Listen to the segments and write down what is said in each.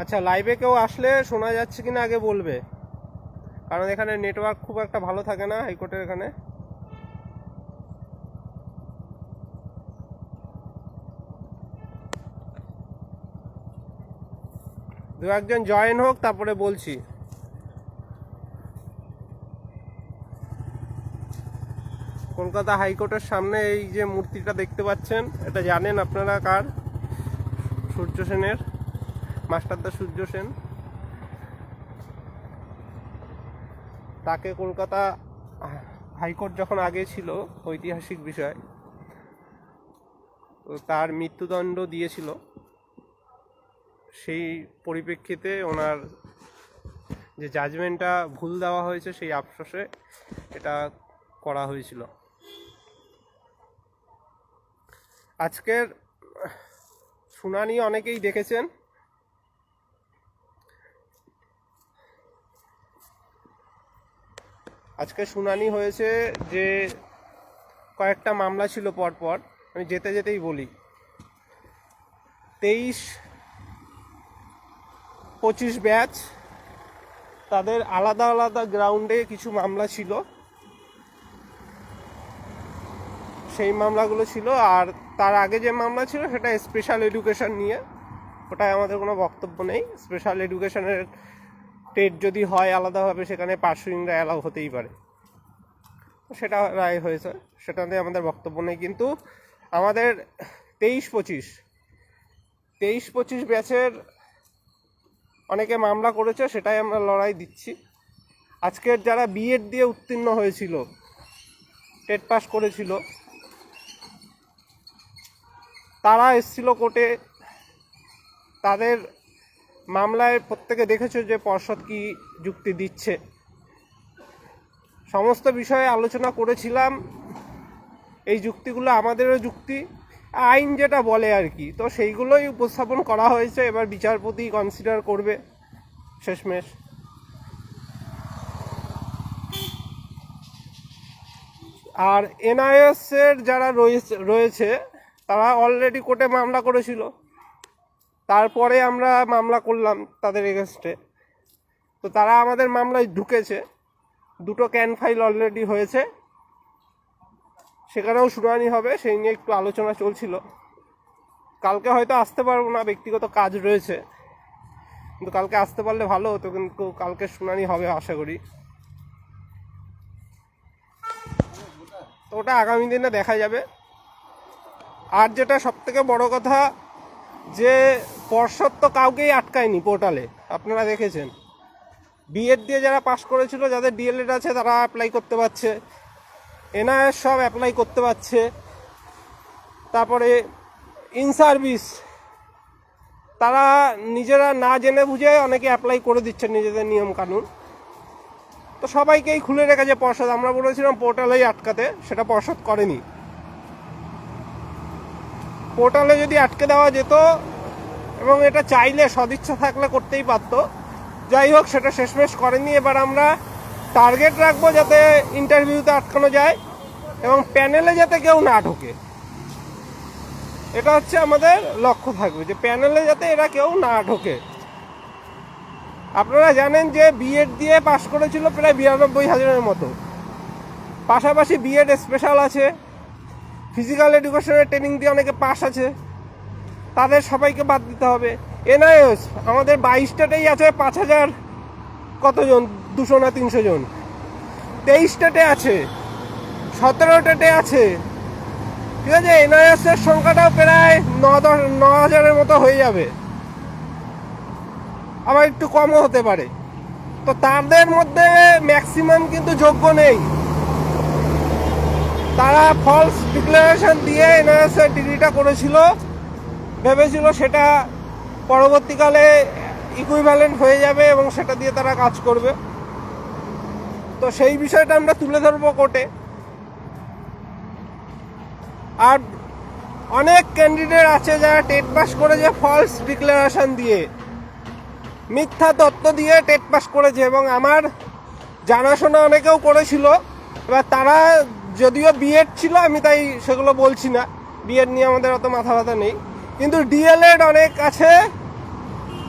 আচ্ছা লাইভে কেউ আসলে শোনা যাচ্ছে কিনা আগে বলবে। কারণ এখানে নেটওয়ার্ক খুব একটা ভালো থাকে না হাইকোর্টের এখানে। দু একজন জয়েন হোক, তারপরে বলছি। কলকাতা হাইকোর্টের সামনে এই যে মূর্তিটা দেখতে পাচ্ছেন, এটা জানেন আপনারা কার? সূর্য সেনের। মাস্টারদা সূর্য সেন। তাকে কলকাতা হাইকোর্ট যখন আগে ছিল ঐতিহাসিক বিষয় তার মৃত্যুদণ্ড দিয়েছিল। সেই পরিপ্রেক্ষিতে ওনার যে জাজমেন্টটা ভুল দেওয়া হয়েছে সেই আফসোসে এটা করা হয়েছিল। আজকের শুনানি অনেকেই দেখেছেন। আজকে শুনানি হয়েছে যে কয়েকটা মামলা ছিল পরপর, আমি যেতে যেতেই বলি। তেইশ, পঁচিশ ব্যাচ, তাদের আলাদা আলাদা গ্রাউন্ডে কিছু মামলা ছিল। সেই মামলাগুলো ছিল, আর তার আগে যে মামলা ছিল সেটা স্পেশাল এডুকেশন নিয়ে, ওটায় আমাদের কোনো বক্তব্য নেই। স্পেশাল এডুকেশনের টেট যদি হয় আলাদাভাবে, সেখানে পার্সুইংরা অ্যালাউ হতেই পারে। সেটা রায় হয়েছে। সেটাতে আমাদের বক্তব্য নেই, কিন্তু আমাদের তেইশ পঁচিশ তেইশ পঁচিশ ব্যাচের অনেকে মামলা করেছে, সেটাই আমরা লড়াই দিচ্ছি। আজকের যারা বিএড দিয়ে উত্তীর্ণ হয়েছিল, টেট পাস করেছিল, তারা এসছিল কোর্টে, তাদের মামলায় প্রত্যেকে দেখেছ যে পর্ষদ কি যুক্তি দিচ্ছে। সমস্ত বিষয়ে আলোচনা করেছিলাম। এই যুক্তিগুলো আমাদেরও যুক্তি। আইন যেটা বলে আর কি, তো সেইগুলোই উপস্থাপন করা হয়েছে। এবার বিচারপতি কনসিডার করবে শেষমেশ। আর এনআইএসের যারা রয়েছে তারা অলরেডি কোর্টে মামলা করেছিল। তারপরে আমরা মামলা করলাম তাদের এগেনস্টে তো তারা আমাদের মামলায় ঢুকেছে। দুটো ক্যান ফাইল অলরেডি হয়েছে। সেখানেও শুনানি হবে, সেই নিয়ে একটু আলোচনা চলছিল। কালকে হয়তো আসতে পারব না, ব্যক্তিগত কাজ রয়েছে। কিন্তু কালকে আসতে পারলে ভালো হতো, কিন্তু কালকে শুনানি হবে আশা করি। তো ওটা আগামী দিনে দেখা যাবে। আর যেটা সব থেকে বড় কথা, যে পর্ষদ তো কাউকেই আটকায়নি পোর্টালে আপনারা দেখেছেন। বিএড দিয়ে যারা পাশ করেছিল, যাদের ডিএলএড আছে, তারা অ্যাপ্লাই করতে পারছে। এনআইএস সব অ্যাপ্লাই করতে পারছে। তারপরে ইন সার্ভিস তারা নিজেরা না জেনে বুঝে অনেকে অ্যাপ্লাই করে দিচ্ছে নিজেদের নিয়ম কানুন। তো সবাইকেই খুলে রেখেছে পর্ষদ। আমরা বলেছিলাম পোর্টালেই আটকাতে, সেটা পর্ষদ করেনি। পোর্টালে যদি আটকে দেওয়া যেত এবং এটা চাইলে সদিচ্ছা থাকলে করতেই পারতো। যাই হোক, সেটা শেষমেশ করেনি। এবার আমরা টার্গেট রাখব যাতে ইন্টারভিউতে আটকানো যায় এবং প্যানেলে যাতে কেউ না ঢোকে। এটা হচ্ছে আমাদের লক্ষ্য থাকবে যে প্যানেলে যাতে এরা কেউ না ঢোকে। আপনারা জানেন যে বিএড দিয়ে পাশ করেছিল প্রায় বিরানব্বই হাজারের মতো। পাশাপাশি বিএড স্পেশাল আছে। ফিজিক্যাল এডুকেশনের ট্রেনিং দিয়ে অনেকে পাস আছে। তাদের সবাইকে বাদ দিতে হবে। এনআইএস, আমাদের বাইশটাতেই আছে পাঁচ হাজার কতজন? দুশো না তিনশো জন। তেইশ স্টেটে আছে, সতেরো স্টেটে আছে। ঠিক আছে এনআইএস এর সংখ্যাটাও প্রায় ন দশ, ন হাজারের মতো হয়ে যাবে। আবার একটু কমও হতে পারে। তো তাদের মধ্যে ম্যাক্সিমাম কিন্তু যোগ্য নেই। তারা ফলস ডিক্লারেশন দিয়ে এনআরএস এর ডিগ্রিটা করেছিল। ভেবেছিল সেটা পরবর্তীকালে ইকুইভ্যালেন্ট হয়ে যাবে এবং সেটা দিয়ে তারা কাজ করবে। তো সেই বিষয়টা আমরা তুলে ধরবো কোর্টে। আর অনেক ক্যান্ডিডেট আছে যারা টেট পাস করেছে ফলস ডিক্লারেশন দিয়ে। মিথ্যা তত্ত্ব দিয়ে টেট পাস করেছে এবং আমার জানাশোনা অনেকেও করেছিল। এবার তারা যদিও বিএড ছিল, আমি তাই সেগুলো বলছি না। বিএড নিয়ে আমাদের অত মাথা ব্যথা নেই। কিন্তু ডিএলএড অনেক আছে।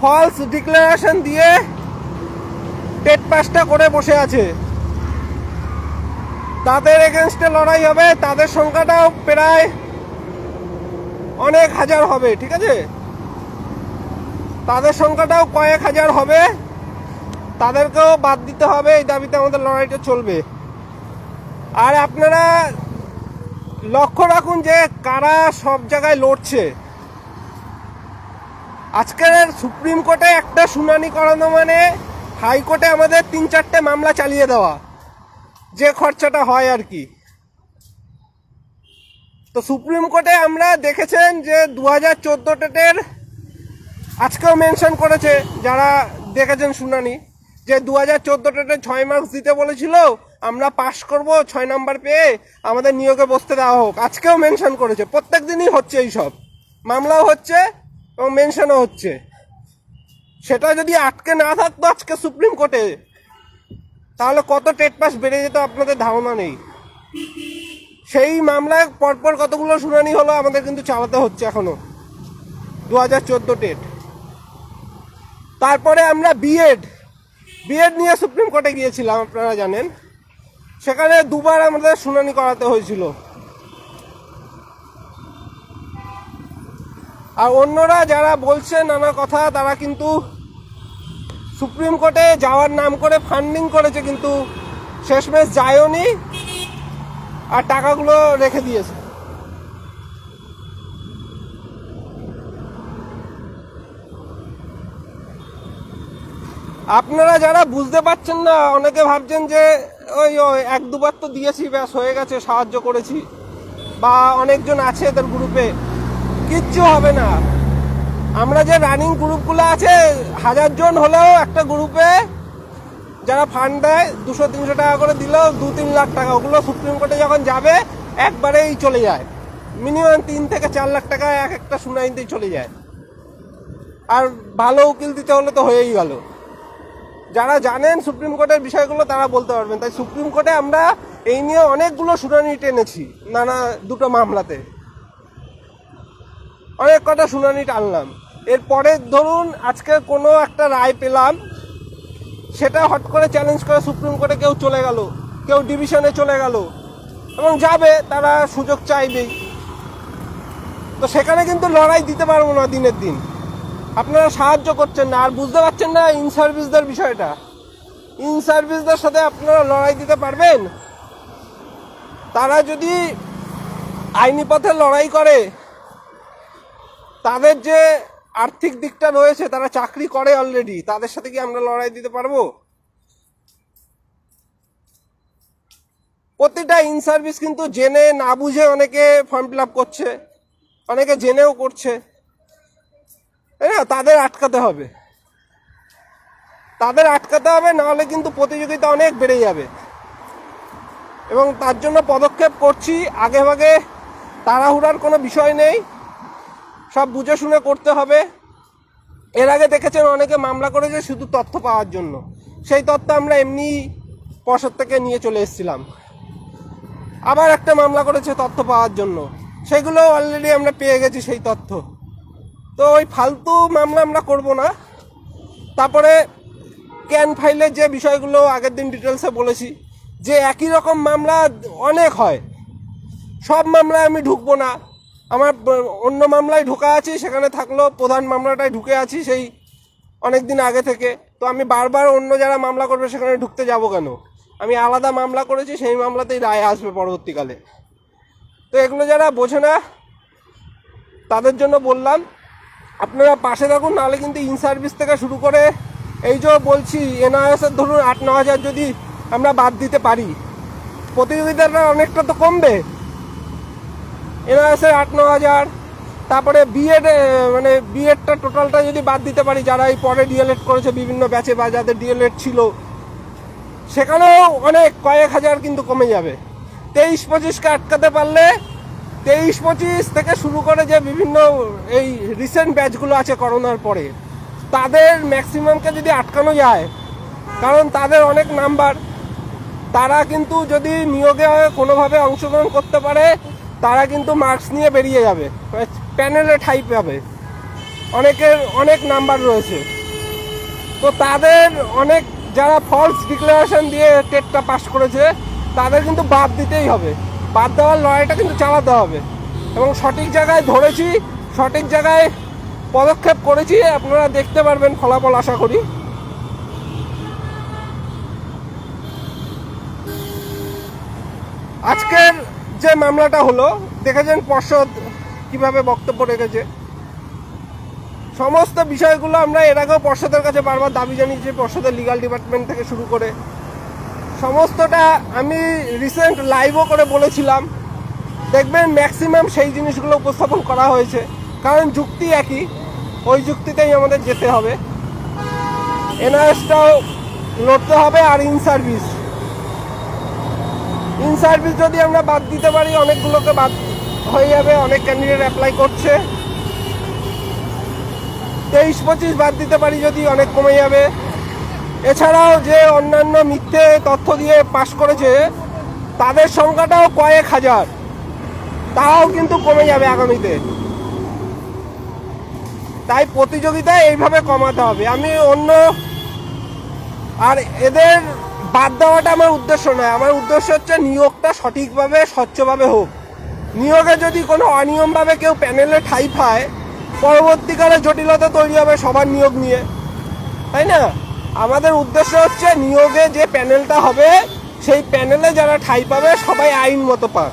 ফলস ডিক্লারেশন দিয়ে টেট পাসটা করে বসে আছে। তাদের এগেনস্টে লড়াই হবে, তাদের সংখ্যাটাও প্রায় অনেক হাজার হবে, ঠিক আছে? তাদের সংখ্যাটাও কয়েক হাজার হবে। তাদেরকেও বাদ দিতে হবে, এই দাবিতে আমাদের লড়াইটা চলবে। আর আপনারা লক্ষ্য রাখুন যে কারা সব জায়গায় লড়ছে। আজকের সুপ্রিম কোর্টে একটা শুনানি করানো মানে হাইকোর্টে আমাদের তিন চারটে মামলা চালিয়ে দেওয়া। যে খরচাটা হয় আর কি। তো সুপ্রিম কোর্টে আমরা দেখেছেন যে দু হাজার চোদ্দ টেটের আজকেও মেনশন করেছে যারা দেখেছেন শুনানি যে দু হাজার চোদ্দ টেটে ছয় মার্কস দিতে বলেছিল, আমরা পাশ করব, ছয় নাম্বার পেয়ে আমাদের নিয়োগে বসতে দেওয়া হোক। আজকেও মেনশন করেছে। প্রত্যেক দিনই হচ্ছে এইসব। মামলাও হচ্ছে এবং মেনশনও হচ্ছে। সেটা যদি আটকে না থাকতো আজকে সুপ্রিম কোর্টে তাহলে কত টেট পাস বেড়ে যেত আপনাদের ধারণা নেই। সেই মামলায় পরপর কতগুলো শুনানি হলো আমাদের কিন্তু চালাতে হচ্ছে এখনও। দু হাজার চোদ্দ টেট। তারপরে আমরা বিএড বিএড নিয়ে সুপ্রিম কোর্টে গিয়েছিলাম, আপনারা জানেন। সেখানে দুবার আমাদের শুনানি করাতে হয়েছিল। আর অন্যরা যারা বলছে নানা কথা, তারা কিন্তু সুপ্রিম কোর্টে যাওয়ার নাম করে ফান্ডিং করেছে, কিন্তু শেষমেশ যায়ওনি আর টাকাগুলো রেখে দিয়েছে। আপনারা যারা বুঝতে পারছেন না, অনেকে ভাবছেন যে ওই ওই এক দুবার তো দিয়েছি, ব্যাস হয়ে গেছে, সাহায্য করেছি। বা অনেকজন আছে এদের গ্রুপে কিচ্ছু হবে না। আমরা যে রানিং গ্রুপগুলো আছে, হাজার জন হলেও একটা গ্রুপে যারা ফান্ড দেয়, দুশো, তিনশো টাকা করে দিলেও দু, তিন লাখ টাকা, ওগুলো সুপ্রিম কোর্টে যখন যাবে, একবারেই চলে যায়। মিনিমাম তিন থেকে চার লাখ টাকা এক একটা শুনানিতেই চলে যায়। আর ভালো উকিল দিতে হলে তো হয়েই গেল। যারা জানেন সুপ্রিম কোর্টের বিষয়গুলো, তারা বলতে পারবেন। তাই সুপ্রিম কোর্টে আমরা এই নিয়ে অনেকগুলো শুনানি টেনেছি, নানা দুটো মামলাতে। অনেক কটা শুনানি টানলাম। এরপরে ধরুন আজকে কোনো একটা রায় পেলাম, সেটা হট করে চ্যালেঞ্জ করে সুপ্রিম কোর্টে কেউ চলে গেল, কেউ ডিভিশনে চলে গেল, এবং যাবে, তারা সুযোগ চাইবেই। তো সেখানে কিন্তু লড়াই দিতে পারব না দিনের দিন। আপনারা সাহায্য করছেন না, আর বুঝতে পারছেন না ইন সার্ভিসদের বিষয়টা। ইন সার্ভিসদের সাথে আপনারা লড়াই দিতে পারবেন? তারা যদি আইনি পথে লড়াই করে তাদের যে আর্থিক দিকটা রয়েছে, তারা চাকরি করে অলরেডি তাদের সাথে কি আমরা লড়াই দিতে পারব? প্রতিটা ইন সার্ভিস কিন্তু জেনে না বুঝে অনেকে ফর্ম ফিল আপ করছে, অনেকে জেনেও করছে। তাই না? তাদের আটকাতে হবে। তাদের আটকাতে হবে, নাহলে কিন্তু প্রতিযোগিতা অনেক বেড়ে যাবে। এবং তার জন্য পদক্ষেপ করছি, আগে ভাগে তাড়াহুড়ার কোনো বিষয় নেই। সব বুঝে শুনে করতে হবে। এর আগে দেখেছেন অনেকে মামলা করেছে শুধু তথ্য পাওয়ার জন্য। সেই তথ্য আমরা এমনি পর্ষদ থেকে নিয়ে চলে এসেছিলাম। আবার একটা মামলা করেছে তথ্য পাওয়ার জন্য। সেগুলো অলরেডি আমরা পেয়ে গেছি সেই তথ্য। তো ওই ফালতু মামলা আমরা করব না। তারপরে ক্যান ফাইলের যে বিষয়গুলো আগের দিন ডিটেলসে বলেছি, যে একই রকম মামলা অনেক হয়। সব মামলায় আমি ঢুকবো না। আমার অন্য মামলায় ঢোকা আছি, সেখানে থাকলেও প্রধান মামলাটায় ঢুকে আছি সেই অনেক দিন আগে থেকে। তো আমি বারবার অন্য যারা মামলা করবে সেখানে ঢুকতে যাব কেন? আমি আলাদা মামলা করেছি, সেই মামলাতেই রায় আসবে পরবর্তীকালে। তো এগুলো যারা বোঝে না, তাদের জন্য বললাম, আপনারা পাশে থাকুন, নাহলে কিন্তু ইন সার্ভিস থেকে শুরু করে এই যে বলছি এনআরএসের ধরুন আট ন হাজার যদি আমরা বাদ দিতে পারি, প্রতিযোগিতাটা অনেকটা তো কমবে। এনআরএসের আট, ন হাজার। তারপরে বিএড মানে বিএডটা টোটালটা যদি বাদ দিতে পারি, যারা এই পরে ডিএলএড করেছে, বিভিন্ন ব্যাচে বা যাদের ডিএলএড ছিল, সেখানেও অনেক, কয়েক হাজার কিন্তু কমে যাবে। তেইশ, পঁচিশকে আটকাতে পারলে, তেইশ, পঁচিশ থেকে শুরু করে যে বিভিন্ন এই রিসেন্ট ব্যাচগুলো আছে করোনার পরে, তাদের ম্যাক্সিমামকে যদি আটকানো যায়, কারণ তাদের অনেক নাম্বার তারা কিন্তু যদি নিয়োগে কোনোভাবে অংশগ্রহণ করতে পারে তারা কিন্তু মার্কস নিয়ে বেরিয়ে যাবে। প্যানেলে ঠাই পাবে অনেকের, অনেক নাম্বার রয়েছে। তো তাদের অনেক, যারা ফলস ডিক্লারেশন দিয়ে টেটটা পাশ করেছে, তাদের কিন্তু বাদ দিতেই হবে। বাদ দেওয়ার লড়াইটা কিন্তু চালাতে হবে। এবং সঠিক জায়গায় ধরেছি, সঠিক জায়গায় পদক্ষেপ করেছি, আপনারা দেখতে পারবেন ফলাফল আশা করি। যে মামলাটা হলো, দেখেছেন পর্ষদ কীভাবে বক্তব্য রেখেছে? সমস্ত বিষয়গুলো আমরা এর আগেও পর্ষদের কাছে বারবার দাবি জানিয়েছি, পর্ষদের লিগাল ডিপার্টমেন্ট থেকে শুরু করে। সমস্তটা আমি রিসেন্ট লাইভও করে বলেছিলাম। দেখবেন ম্যাক্সিমাম সেই জিনিসগুলো উপস্থাপন করা হয়েছে। কারণ যুক্তি একই, ওই যুক্তিতেই আমাদের যেতে হবে। এনআরএসটাও লড়তে হবে আর ইন সার্ভিস ইন সার্ভিস যদি আমরা বাদ দিতে পারি, অনেকগুলোকে বাদ হয়ে যাবে, অনেক ক্যান্ডিডেট অ্যাপ্লাই করছে। তেইশ, পঁচিশ বাদ দিতে পারি যদি অনেক কমে যাবে। এছাড়াও যে অন্যান্য মিথ্যে তথ্য দিয়ে পাশ করেছে, তাদের সংখ্যাটাও কয়েক হাজার। তাও কিন্তু কমে যাবে আগামীতে। তাই প্রতিযোগিতা এইভাবে কমাতে হবে। আমি অন্য আর এদের বাদ দেওয়াটা আমার উদ্দেশ্য নয়। আমার উদ্দেশ্য হচ্ছে নিয়োগটা সঠিকভাবে, স্বচ্ছভাবে হোক। নিয়োগে যদি কোনো অনিয়মভাবে কেউ প্যানেলে ঠাই পায়, পরবর্তীকালে জটিলতা তৈরি হবে সবার নিয়োগ নিয়ে। তাই না? আমাদের উদ্দেশ্য হচ্ছে নিয়োগে যে প্যানেলটা হবে, সেই প্যানেলে যারা ঠাই পাবে, সবাই আইন মতো পাক।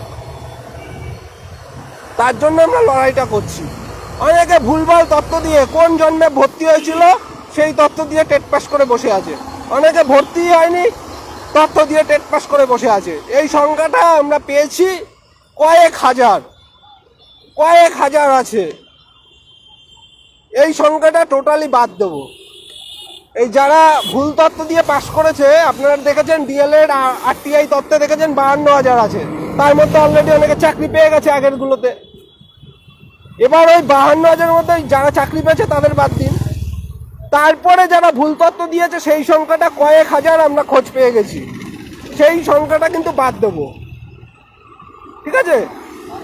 তার জন্য আমরা লড়াইটা করছি। অনেকে ভুলভাল তথ্য দিয়ে কোন জন্মে ভর্তি হয়েছিল, সেই তথ্য দিয়ে টেট পাস করে বসে আছে। অনেকে ভর্তি হয়নি তথ্য দিয়ে টেট পাস করে বসে আছে। এই সংখ্যাটা আমরা পেয়েছি কয়েক হাজার। কয়েক হাজার আছে। এই সংখ্যাটা টোটালি বাদ দেবো। এই যারা ভুল তথ্য দিয়ে পাশ করেছে, আপনারা দেখেছেন ডিএলএড আর টিআই তত্ত্বে দেখেছেন বাহান্ন হাজার আছে। তার মধ্যে অলরেডি অনেকে চাকরি পেয়ে গেছে আগের গুলোতে এবার ওই বাহান্ন হাজারের মধ্যে যারা চাকরি পেয়েছে তাদের বাদ দিন। তারপরে যারা ভুল তথ্য দিয়েছে, সেই সংখ্যাটা কয়েক হাজার আমরা খোঁজ পেয়ে গেছি। সেই সংখ্যাটা কিন্তু বাদ দেবো। ঠিক আছে?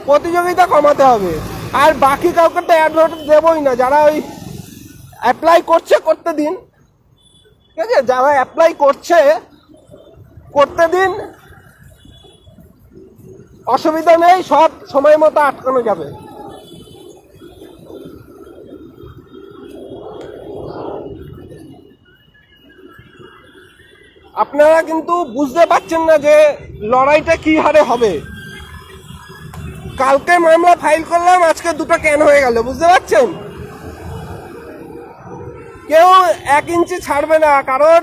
প্রতিযোগিতা কমাতে হবে। আর বাকি কাউকে তো অ্যাডভার্ট দেবই না। যারা ওই অ্যাপ্লাই করছে, করতে দিন। ঠিক আছে? যারা অ্যাপ্লাই করছে, করতে দিন। অসুবিধা নেই, সব সময় মতো আটকানো যাবে। আপনারা কিন্তু বুঝতে পারছেন না যে লড়াইটা কি হারে হবে। কালকে মামলা ফাইল করলাম, আজকে দুটো ক্যান হয়ে গেল, বুঝতে পারছেন? কেউ এক ইঞ্চি ছাড়বে না, কারণ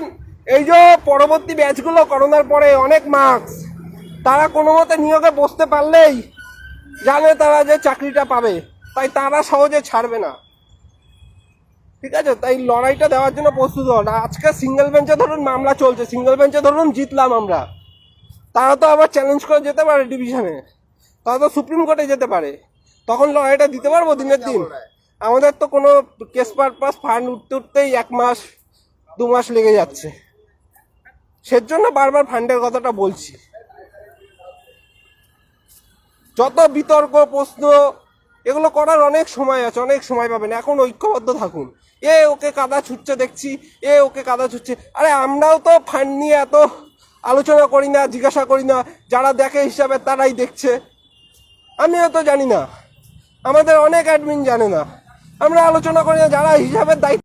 এই যে পরবর্তী ব্যাচগুলো করোনার পরে অনেক মার্কস তারা কোনো মতে নিয়োগে বসতে পারলেই জানে তারা যে চাকরিটা পাবে, তাই তারা সহজে ছাড়বে না। ঠিক আছে? তাই লড়াইটা দেওয়ার জন্য প্রস্তুত হন আজকে সিঙ্গেল বেঞ্চে ধরুন মামলা চলছে। সিঙ্গেল বেঞ্চে ধরুন জিতলাম আমরা। তারা তো আবার চ্যালেঞ্জ করে যেতে পারে ডিভিশনে তারা তো সুপ্রিম কোর্টে যেতে পারে। তখন লড়াইটা দিতে পারব দিনের দিন। আমাদের তো কোনো কেস পারপাস ফান্ড উঠতে উঠতেই এক মাস, দু মাস লেগে যাচ্ছে। সেজন্য বারবার ফান্ডের কথাটা বলছি। যত বিতর্ক, প্রশ্ন, এগুলো করার অনেক সময় আছে, অনেক সময় পাবেন। এখন ঐক্যবদ্ধ থাকুন। এ, ওকে কাদা ছুটছে দেখছি, এ, ওকে কাদা ছুটছে। আরে আমরাও তো ফান্ড নিয়ে এত আলোচনা করি না, জিজ্ঞাসা করি না, যারা দেখে হিসাবে তারাই দেখছে। আমিও তো জানি না। আমাদের অনেক অ্যাডমিন জানে না। আমরা আলোচনা করি না, যারা হিসাবের দায়িত্ব